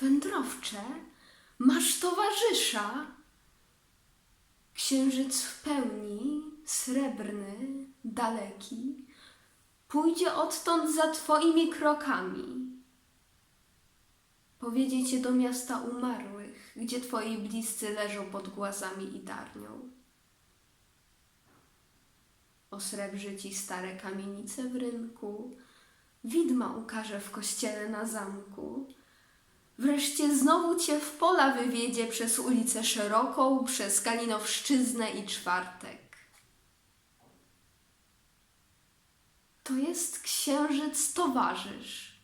Wędrowcze, masz towarzysza. Księżyc w pełni, srebrny, daleki, pójdzie odtąd za twoimi krokami. Powiedzie cię do miasta umarłych, gdzie twoi bliscy leżą pod głazami i darnią. Osrebrzy ci stare kamienice w rynku, widma ukaże w kościele na zamku. Wreszcie znowu cię w pola wywiedzie przez ulicę szeroką, przez Kalinowszczyznę i Czwartek. To jest księżyc towarzysz.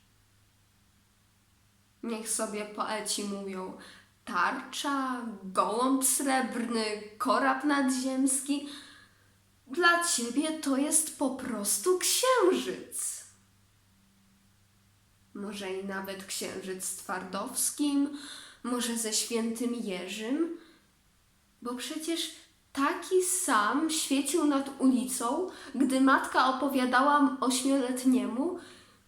Niech sobie poeci mówią tarcza, gołąb srebrny, korab nadziemski. Dla ciebie to jest po prostu księżyc. Może i nawet księżyc twardowskim, może ze świętym Jerzym, bo przecież taki sam świecił nad ulicą, gdy matka opowiadała ośmioletniemu,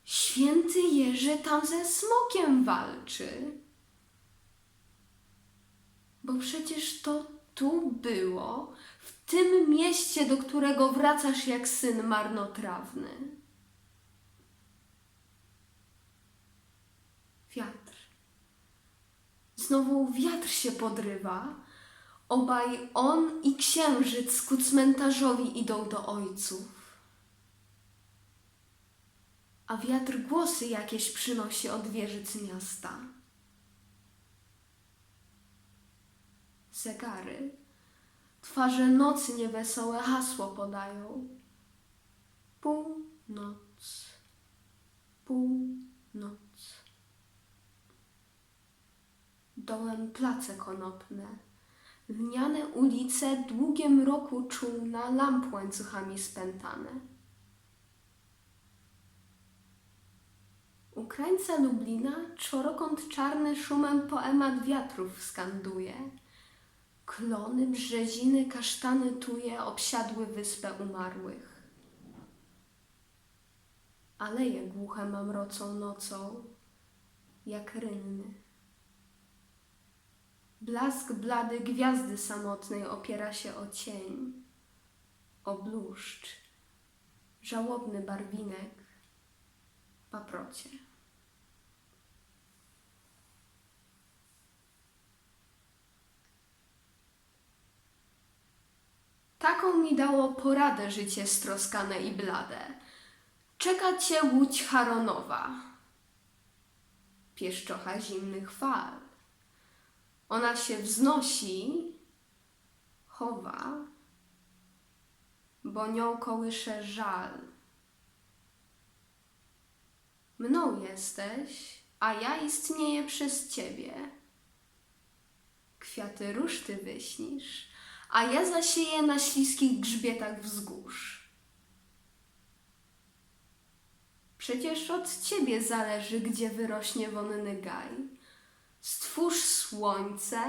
święty Jerzy tam ze smokiem walczy. Bo przecież to tu było, w tym mieście, do którego wracasz jak syn marnotrawny. Wiatr. Znowu wiatr się podrywa. Obaj on i księżyc ku cmentarzowi idą do ojców. A wiatr głosy jakieś przynosi od wieżyc miasta. Zegary, twarze nocy niewesołe hasło podają. Place konopne, lniane ulice, długie mroku czółna, lamp łańcuchami spętane. U krańca Lublina czworokąt czarny szumem poemat wiatrów skanduje. Klony, brzeziny, kasztany tuje obsiadły wyspę umarłych. Aleje głuche mamrocą nocą, jak rynny. Blask blady gwiazdy samotnej opiera się o cień, o bluszcz, żałobny barwinek paprocie. Taką mi dało poradę życie stroskane i blade. Czeka cię łódź Haronowa, pieszczocha zimnych fal. Ona się wznosi, chowa, bo nią kołysze żal. Mną jesteś, a ja istnieję przez ciebie. Kwiaty róż ty wyśnisz, a ja zasieję na śliskich grzbietach wzgórz. Przecież od ciebie zależy, gdzie wyrośnie wonny gaj. Stwórz słońce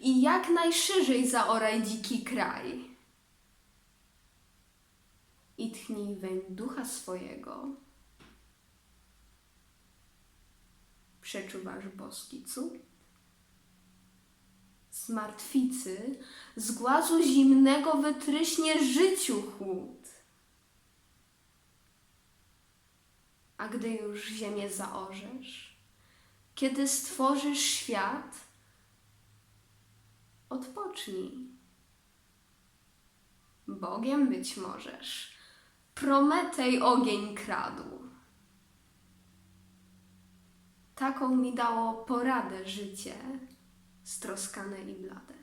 i jak najszerzej zaoraj dziki kraj. I tchnij weń ducha swojego. Przeczuwasz boski cud? Z martwicy, z głazu zimnego wytryśnie życiu chłód. A gdy już ziemię zaorzesz, kiedy stworzysz świat, odpocznij. Bogiem być możesz. Prometej ogień kradł. Taką mi dało poradę życie, stroskane i blade.